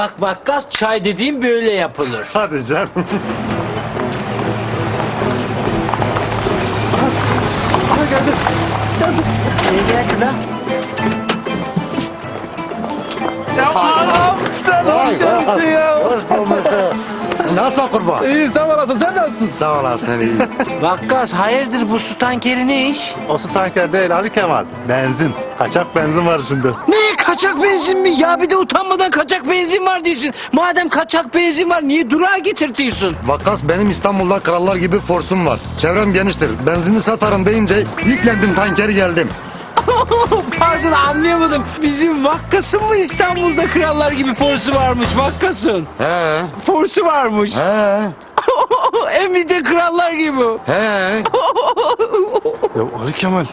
Bak vakkas çay dediğim böyle yapılır. Hadi canım. Aha geldi. Geldi. Ne geldi lan? Ya Allah'ım sen hoş geldin ya. Hoş bulmuşsun. Nasıl kurban? İyi sen olasın sen nasılsın? Sağ olasın iyi. Vakkas hayırdır bu su tankeri ne iş? O su tanker değil Ali Kemal. Benzin. Kaçak benzin var şimdi. Ne kaçak benzin mi? Ya bir de utanmadan kaçak benzin var diyorsun. Madem kaçak benzin var niye durağa getirtiyorsun? Vakas benim İstanbul'da krallar gibi forsum var. Çevrem geniştir. Benzini satarım deyince yüklendim tankeri geldim. Pardon anlayamadım. Bizim Vakkas'ın mı İstanbul'da krallar gibi forsu varmış Vakkas'ın? He Forsu varmış. he Hem bir de krallar gibi. he. Ya Ali Kemal.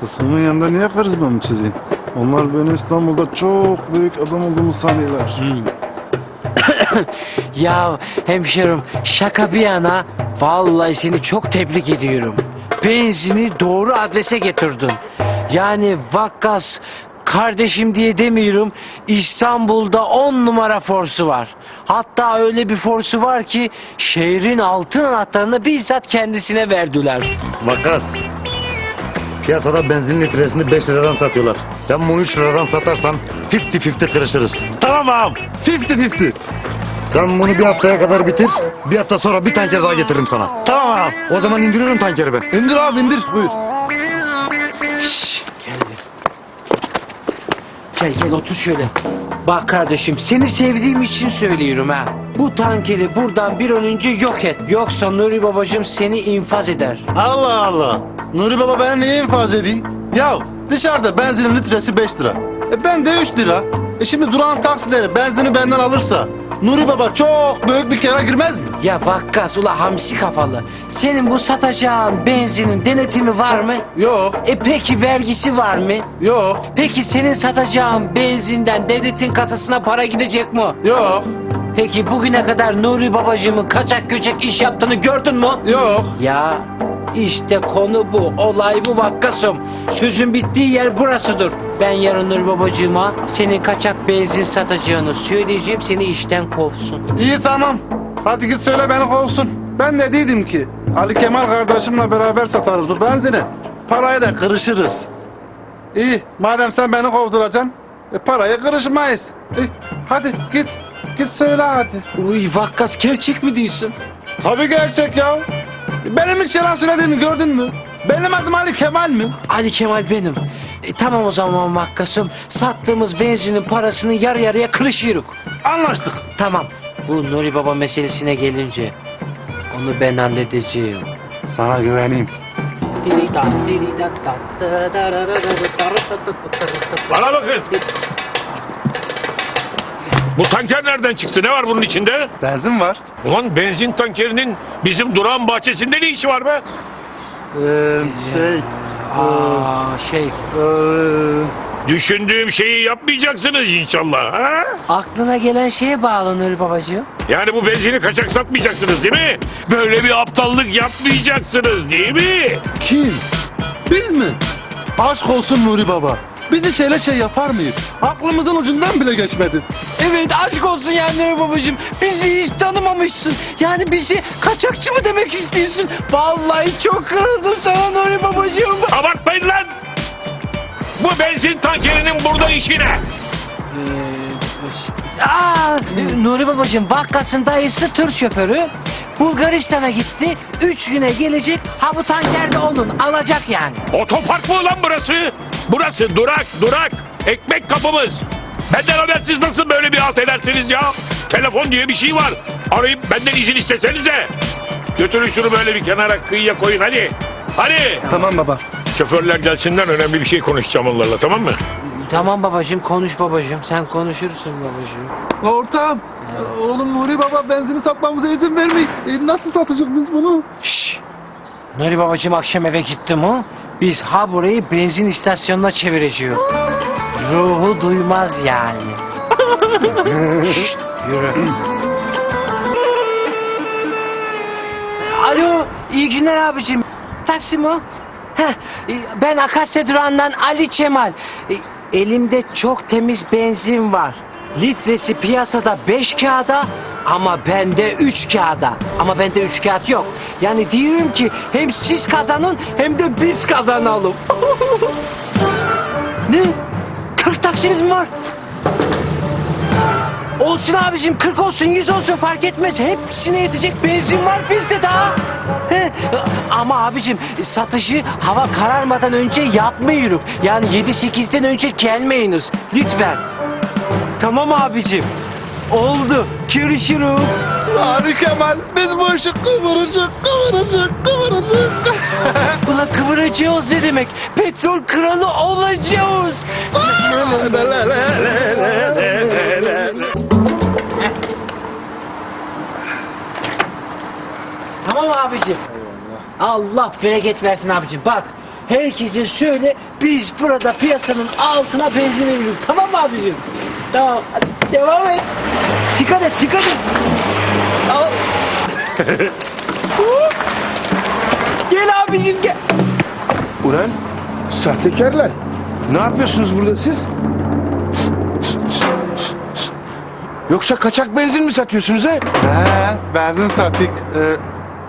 Kısmının yanında niye karizmamı çizeyim? Onlar beni İstanbul'da çok büyük adam olduğumu sanıyorlar. Ya hemşerim şaka bir yana vallahi seni çok tebrik ediyorum. Benzini doğru adrese getirdin. Yani Vakkas kardeşim diye demiyorum İstanbul'da on numara forsu var. Hatta öyle bir forsu var ki şehrin altın anahtarını bizzat kendisine verdiler. Vakas. Piyasada benzin litresini 5 liradan satıyorlar. Sen bunu 3 liradan satarsan 50-50 kırışırız. Tamam ağam. Fifty fifty. Sen bunu bir haftaya kadar bitir. Bir hafta sonra bir tanker daha getiririm sana. Tamam ağam. O zaman indiriyorum tankeri ben. İndir abi indir. Buyur. Gel gel otur şöyle. Bak kardeşim seni sevdiğim için söylüyorum ha. Bu tankeri buradan bir an önce yok et. Yoksa Nuri babacığım seni infaz eder. Allah Allah. Nuri Baba ben niye infaz edeyim? Ya dışarıda benzinin litresi 5 lira. E ben de 3 lira. E şimdi duran taksileri benzini benden alırsa Nuri Baba çok büyük bir kere girmez mi? Ya vakkas ula hamsi kafalı. Senin bu satacağın benzinin denetimi var mı? Yok, E peki vergisi var mı? yok, Peki senin satacağın benzinden devletin kasasına para gidecek mi? yok, Peki bugüne kadar Nuri babacığımın kaçak göçek iş yaptığını gördün mü? yok. Ya işte konu bu. Olay bu Vakkasım. Sözün bittiği yer burasıdır. Ben yarın Nuri babacığıma senin kaçak benzin satacağını söyleyeceğim. Seni işten kovsun. İyi tamam. Hadi git söyle beni kovsun. Ben de dedim ki Ali Kemal kardeşimle beraber satarız bu benzini. Parayı da kırışırız. İyi madem sen beni kovduracaksın e, parayı kırışmayız. İyi, hadi git. Git söyle hadi. Uy Vakkas gerçek mi diyorsun? Tabii gerçek ya. Benim hiç yalan söylediğimi gördün mü? Benim adım Ali Kemal mi? Ali Kemal benim. E, tamam o zaman Vakkasım. Sattığımız benzinin parasını yarı yarıya kırışıyoruz. Anlaştık. Tamam. Bu Nuri Baba meselesine gelince onu ben halledeceğim. Sana güveneyim. Bana bakın. Bu tanker nereden çıktı? Ne var bunun içinde? Benzin var. Ulan benzin tankerinin bizim durağın bahçesinde ne işi var be? Ee, şey... Aa, şey Ee, Düşündüğüm şeyi yapmayacaksınız inşallah. Ha? aklına gelen şeye bağlı Nuri babacığım. Yani bu benzini kaçak satmayacaksınız değil mi? Böyle bir aptallık yapmayacaksınız değil mi? kim? Biz mi? Aşk olsun Nuri Baba. Bizi şeyle şey yapar mıyız? Aklımızın ucundan bile geçmedi. Evet aşk olsun yani Nuri babacığım. Bizi hiç tanımamışsın. Yani bizi kaçakçı mı demek istiyorsun? Vallahi çok kırıldım sana Nuri babacığım. Abartmayın lan! Bu benzin tankerinin burada işi ne? Aa, e, Nuri babacığım Vakkas'ın dayısı tır şoförü. Bulgaristan'a gitti. Üç güne gelecek. Ha bu tanker de onun. Alacak yani. Otopark mı lan burası? Burası durak, durak. Ekmek kapımız. Benden habersiz nasıl böyle bir alt edersiniz ya? Telefon diye bir şey var. Arayıp benden izin istesenize. Götürün şunu böyle bir kenara kıyıya koyun hadi. Hadi. Tamam baba. Şoförler gelsinler önemli bir şey konuşacağım onlarla tamam mı? Tamam babacığım konuş babacığım. Sen konuşursun babacığım. Ortağım. Oğlum Nuri Baba benzini satmamıza izin vermiyor. E, nasıl satacak biz bunu? Şşş. Nuri babacığım akşam eve gitti mi? Biz ha burayı benzin istasyonuna çevireceğiz. Ruhu duymaz yani. Şşt, yürü. Alo, iyi günler abicim. Taksi mi o? Heh, ben Akasya durağından Ali Çemal. E, Elimde çok temiz benzin var. litresi piyasada 5 kağıda ama bende 3 kağıda. Ama bende 3 kağıt yok. Yani diyorum ki hem siz kazanın hem de biz kazanalım. ne? 40 taksiniz mi var? Olsun abicim 40 olsun 100 olsun fark etmez. Hepsine yetecek benzin var bizde daha. He, ama abicim satışı hava kararmadan önce yapmıyoruz. Yani 7-8'den önce gelmeyiniz. Lütfen. Tamam abicim. Oldu. Görüşürüz. Ali Kemal biz bu işi kıvıracak kıvıracak kıvıracak. Ulan kıvıracağız ne demek? Petrol kralı olacağız. Tamam abicim. Allah bereket versin abicim. Bak herkese söyle biz burada piyasanın altına benzin veriyoruz. Tamam mı abicim? Tamam. Hadi devam et. Dikkat et dikkat et. Gel abicim gel. Ulan sahtekarlar. Ne yapıyorsunuz burada siz? Yoksa kaçak benzin mi satıyorsunuz he? He benzin sattık. Ee,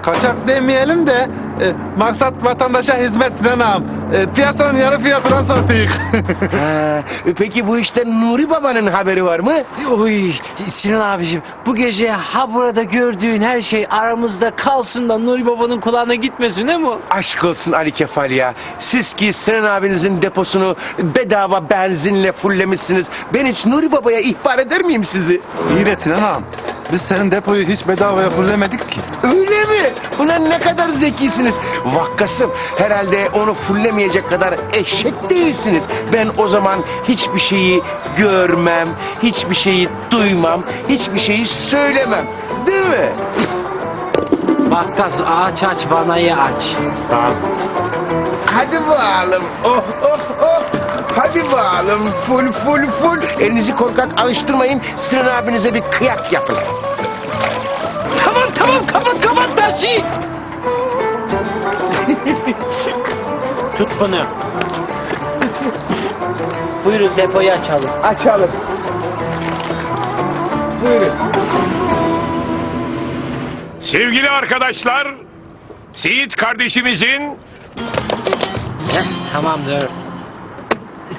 kaçak demeyelim de e, maksat vatandaşa hizmet Sinan ağam. E, piyasanın yarı fiyatına sattık. Ha, peki bu işten Nuri Baba'nın haberi var mı? Oy Sinan abicim bu gece ha burada gördüğün her şey aramızda kalsın da Nuri Baba'nın kulağına gitmesin değil mi? Aşk olsun Ali Kefal ya. Siz ki Sinan abinizin deposunu bedava benzinle fullemişsiniz. Ben hiç Nuri Baba'ya ihbar eder miyim sizi? İyi de Sinan ağam. Biz senin depoyu hiç bedavaya fullemedik ki. Öyle mi? Ulan ne kadar zekisiniz. Vakkasım herhalde onu fullemeyecek kadar eşek değilsiniz. Ben o zaman hiçbir şeyi görmem, hiçbir şeyi duymam, hiçbir şeyi söylemem. Değil mi? Bakkas aç aç vanayı aç. Hadi bakalım. Oh oh. Hadi bakalım. Full full full. Elinizi korkak alıştırmayın. Sinan abinize bir kıyak yapın. Tamam tamam kapat kapat taşı. Tut bunu. Buyurun depoyu açalım. Açalım. Buyurun. Sevgili arkadaşlar, Seyit kardeşimizin Heh, tamamdır.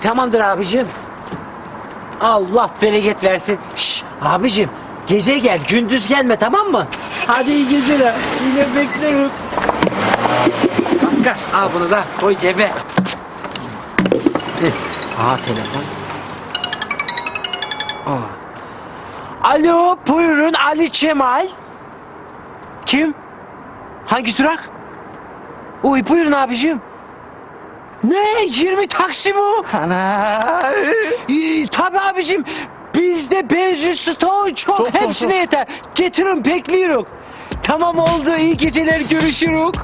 Tamamdır abicim. Allah bereket versin. Şş, abicim gece gel gündüz gelme tamam mı? Hadi iyi geceler. Yine beklerim. Bakkas al bunu da koy cebe. Heh, Aa telefon. Aa. Alo buyurun Ali Cemal. Kim? Hangi durak? Uy buyurun abicim. Ne? 20 taksi bu? Ana. Ee, tabii abicim. Bizde benzin stoğu çok. Çok, Hepsine çok. yeter. Getirin bekliyoruz. Tamam oldu. iyi geceler görüşürük.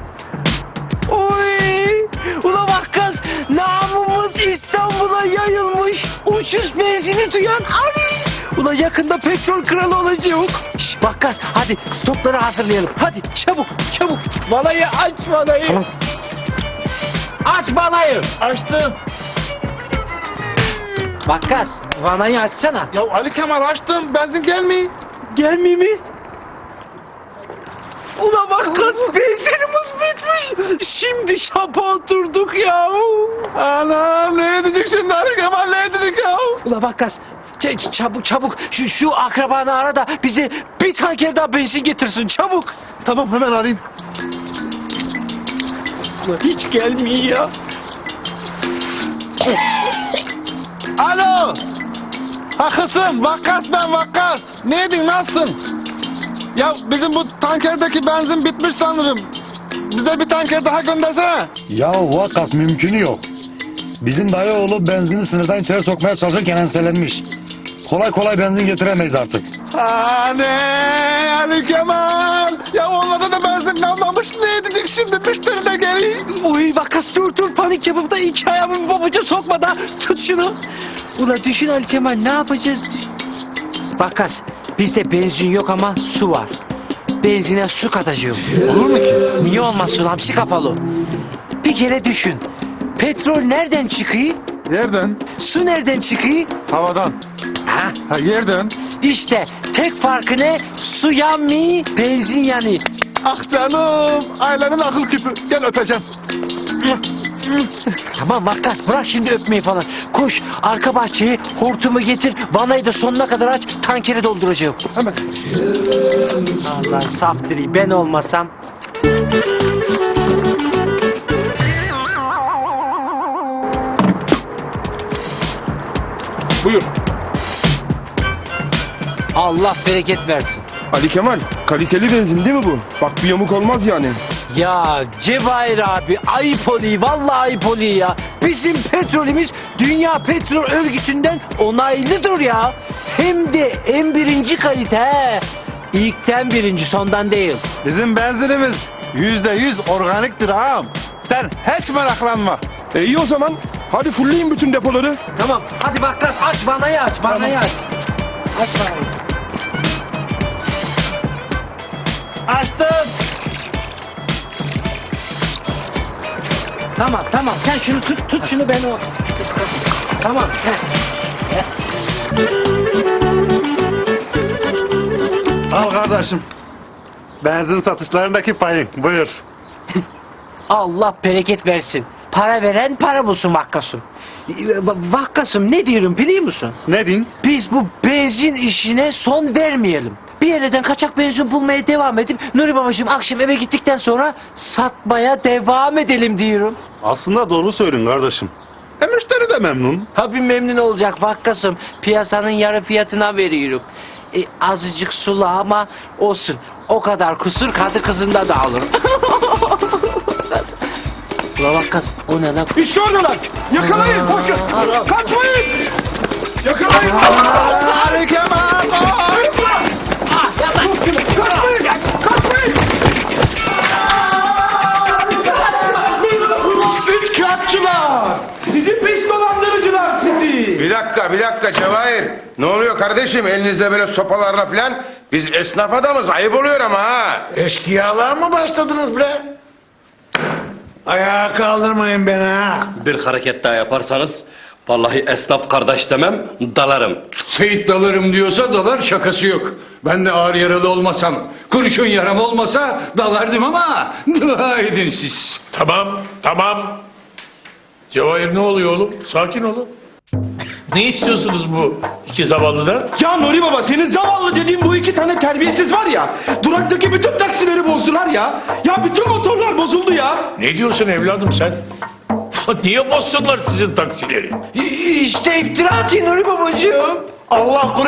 Oy! Ula bak kız namımız İstanbul'a yayılmış. Ucuz benzini duyan Ali. Ula yakında petrol kralı olacak. Şş, Bakkas hadi stokları hazırlayalım. Hadi çabuk çabuk. Vanayı aç vanayı. Aç vanayı. Açtım. Bakkas vanayı açsana. Ya Ali Kemal açtım. Benzin gelmiyor. Gelmiyor mi? Ulan bak kız benzinimiz bitmiş. Şimdi şapa oturduk ya. Ana ne edecek şimdi Ali Kemal ne edecek ya? Ulan bak kız ç- ç- çabuk çabuk şu, şu akrabanı ara da bize bir tanker daha benzin getirsin çabuk. Tamam hemen arayayım. Ulan hiç gelmiyor ya. Alo. Ha kızım Vakkas ben Vakkas. Neydin nasılsın? Ya bizim bu tankerdeki benzin bitmiş sanırım. Bize bir tanker daha göndersene. Ya vakas mümkünü yok. Bizim dayı oğlu benzini sınırdan içeri sokmaya çalışırken enselenmiş. Kolay kolay benzin getiremeyiz artık. Anne Ali Kemal. Ya onlarda da benzin kalmamış. Ne edecek şimdi? Müşteri de geliyor. Uy kız dur dur panik yapıp da iki ayağımı pabuca sokma da tut şunu. Ulan düşün Ali Cemal ne yapacağız? Bakkas bizde benzin yok ama su var. Benzine su katacağım. Olur mu ki? Niye olmasın hamsi kafalı? Bir kere düşün. Petrol nereden çıkıyor? Nereden? Su nereden çıkıyor? Havadan. Ha? Ha yerden. İşte tek farkı ne? Su yanmıyor, benzin yanıyor. Ah canım. Ailenin akıl küpü. Gel öpeceğim. Tamam Vakkas bırak şimdi öpmeyi falan. Koş arka bahçeye hortumu getir. Vanayı da sonuna kadar aç. Tankeri dolduracağım. Hemen. Allah saftiri ben olmasam. Buyur. Allah bereket versin. Ali Kemal kaliteli benzin değil mi bu? Bak bir yamuk olmaz yani. Ya Cevahir abi ayıp oluyor vallahi ayıp oluyor ya. Bizim petrolümüz Dünya Petrol Örgütü'nden onaylıdır ya. Hem de en birinci kalite he. İlkten birinci sondan değil. Bizim benzinimiz yüzde yüz organiktir ağam. Sen hiç meraklanma. E iyi o zaman. Hadi fullleyin bütün depoları. Tamam hadi Vakkas aç vanayı aç vanayı aç. Aç vanayı. Açtım. Tamam tamam sen şunu tut tut şunu ben o. Tamam. heh. Al kardeşim. Benzin satışlarındaki payın. Buyur. Allah bereket versin. Para veren para bulsun Vakkasım. Vakkasım ne diyorum biliyor musun? Ne diyeyim? Biz bu benzin işine son vermeyelim. Bir yerden kaçak benzin bulmaya devam edip Nuri babacığım akşam eve gittikten sonra satmaya devam edelim diyorum. Aslında doğru söylüyorsun kardeşim. E müşteri de memnun. Tabii memnun olacak Vakkasım. Piyasanın yarı fiyatına veriyorum. E, azıcık sulu ama olsun. O kadar kusur kadı kızında da alır. Ula Vakkas o ne lan? İşte oradalar. Yakalayın koşun. Kaçmayın. Yakalayın. Kemal! Kaçmayın. Kaçmayın. Üç kağıtçılar. Sizi pis dolandırıcılar sizi. Bir dakika bir dakika Cevahir. Ne oluyor kardeşim elinizde böyle sopalarla falan? Biz esnaf adamız ayıp oluyor ama ha. Eşkıyalar mı başladınız bre? Ayağa kaldırmayın beni ha. Bir hareket daha yaparsanız vallahi esnaf kardeş demem dalarım. Seyit dalarım diyorsa dalar şakası yok. Ben de ağır yaralı olmasam, kurşun yaram olmasa dalardım ama dua edin siz. Tamam, tamam. Cevahir ne oluyor oğlum? Sakin olun. Ne istiyorsunuz bu iki zavallıdan? Ya Nuri Baba senin zavallı dediğin bu iki tane terbiyesiz var ya. Duraktaki bütün taksileri bozdular ya. Ya bütün motorlar bozuldu ya. Ne diyorsun evladım sen? Niye bozsunlar sizin taksileri? İşte iftira atın Nuri babacığım. Allah kuru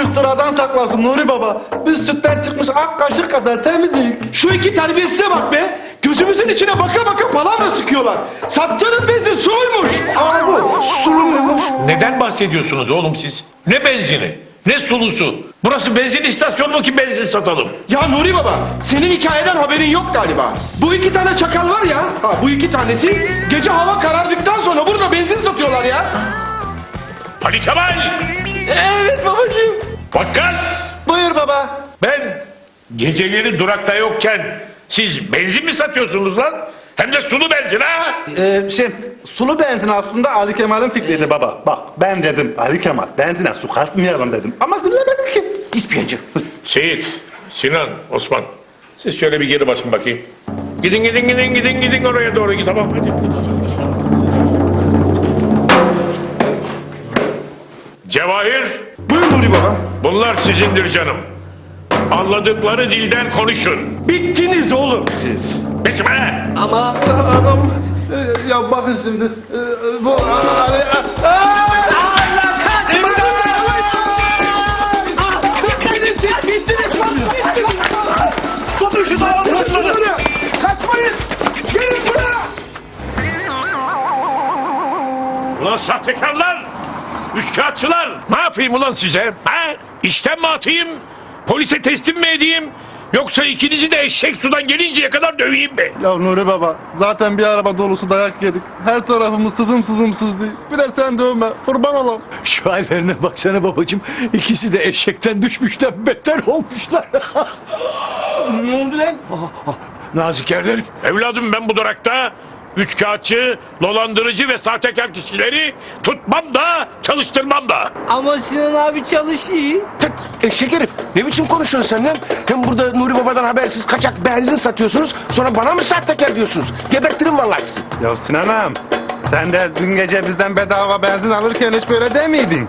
saklasın Nuri Baba. Biz sütten çıkmış ak kaşık kadar temizik. Şu iki terbiyesize bak be. Gözümüzün içine baka baka palavra sıkıyorlar. Sattığınız benzin suluymuş. Abi sulu muymuş? Neden bahsediyorsunuz oğlum siz? Ne benzini? Ne sulusu? Burası benzin istasyonu mu ki benzin satalım? Ya Nuri Baba senin hikayeden haberin yok galiba. Bu iki tane çakal var ya. Ha, bu iki tanesi gece hava karardıktan sonra burada benzin satıyorlar ya. Ali Kemal! Evet babacığım. Vakkas! Buyur baba. Ben geceleri durakta yokken siz benzin mi satıyorsunuz lan? Hem de sulu benzin ha? Ee, şey sulu benzin aslında Ali Kemal'in fikriydi baba. Bak ben dedim Ali Kemal benzine su katmayalım dedim. Ama dinlemedin ki. İspiyoncu. Seyit, Sinan, Osman. Siz şöyle bir geri basın bakayım. Gidin gidin gidin gidin gidin oraya doğru git. Tamam hadi. Cevahir, Buyur Nuri Baba. bunlar sizindir canım. Anladıkları dilden konuşun. Bittiniz oğlum siz. Peşime! Ama Adam e, ya bakın şimdi e, e, bu Ulan sahtekarlar! Üçkağıtçılar! Ne yapayım ulan size? Ha? İşten mi atayım? Polise teslim mi edeyim? Yoksa ikinizi de eşek sudan gelinceye kadar döveyim mi? Ya Nuri Baba zaten bir araba dolusu dayak yedik. Her tarafımız sızım sızım sızdı. Bir de sen dövme kurban olam. Şu hallerine baksana babacığım. İkisi de eşekten düşmüşler beter olmuşlar. ne oldu lan? Nazik. Evladım ben bu durakta üçkağıtçı, dolandırıcı ve sahtekar kişileri tutmam da çalıştırmam da. Ama Sinan abi çalışıyor. Tık, eşek herif. Ne biçim konuşuyorsun sen lan? Hem burada Nuri Baba'dan habersiz kaçak benzin satıyorsunuz. Sonra bana mı sahtekar diyorsunuz? Gebertirim vallahi sizi. Ya Sinan'ım sen de dün gece bizden bedava benzin alırken hiç böyle demiydin.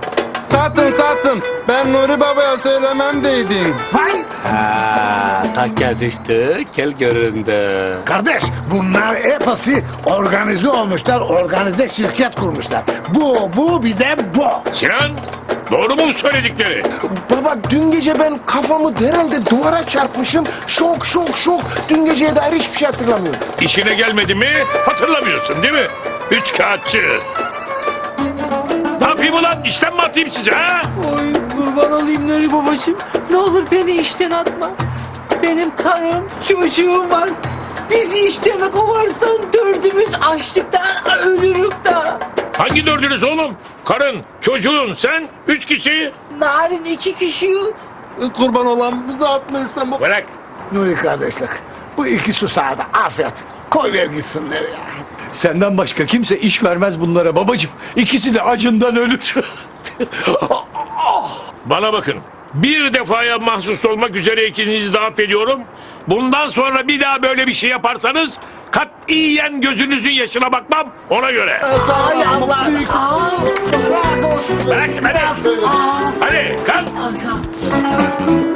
Satın satın ben Nuri Baba'ya söylemem deydin. Ha, takke düştü, kel göründü. Kardeş bunlar hepsi organize olmuşlar, organize şirket kurmuşlar. Bu, bu bir de bu. Sinan, doğru mu bu söyledikleri? Baba dün gece ben kafamı herhalde duvara çarpmışım. Şok şok şok. Dün geceye dair hiçbir şey hatırlamıyorum. İşine gelmedi mi hatırlamıyorsun değil mi? Üçkağıtçı. Ne yapayım ulan? İşten mi atayım size ha? Oy kurban olayım Nuri babacığım. Ne olur beni işten atma. Benim karım, çocuğum var. Bizi işten kovarsan dördümüz açlıktan ölürük da. Hangi dördünüz oğlum? Karın, çocuğun, sen, üç kişi. Narin iki kişi. Kurban olan bizi atma İstanbul. Bırak. Nuri kardeşlik, bu iki susağı da afiyet. Koy ver gitsinler ya. Senden başka kimse iş vermez bunlara babacığım. İkisi de acından ölür. Bana bakın. Bir defaya mahsus olmak üzere ikinizi de affediyorum. Bundan sonra bir daha böyle bir şey yaparsanız katiyen gözünüzün yaşına bakmam ona göre. Ay Allah. Aa, razı olsun. Bırak hadi. Hadi kalk.